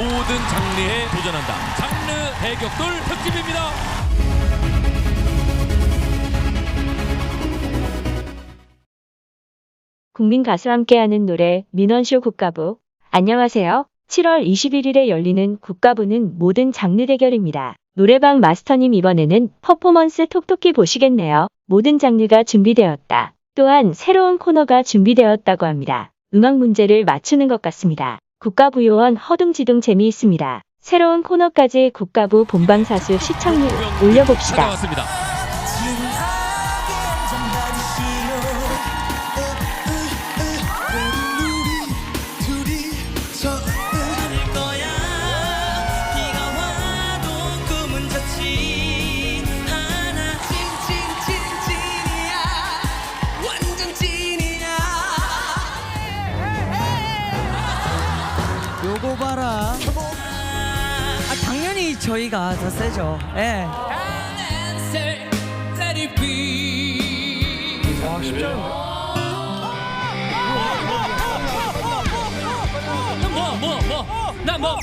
모든 장르에 도전한다. 장르 대격돌 특집입니다. 국민 가수 함께하는 노래 민원쇼 국가부 안녕하세요. 7월 21일에 열리는 국가부는 모든 장르 대결입니다. 노래방 마스터님 이번에는 퍼포먼스 톡톡히 보시겠네요. 모든 장르가 준비되었다. 또한 새로운 코너가 준비되었다고 합니다. 음악 문제를 맞추는 것 같습니다. 국가부요원 허둥지둥 재미있습니다. 새로운 코너까지 국가부 본방사수 시청률 올려봅시다. 요거 봐라 아 당연히 저희가 더 세죠 예 와, 쉽지 않은데? 뭐, 뭐, 뭐. 나 뭐.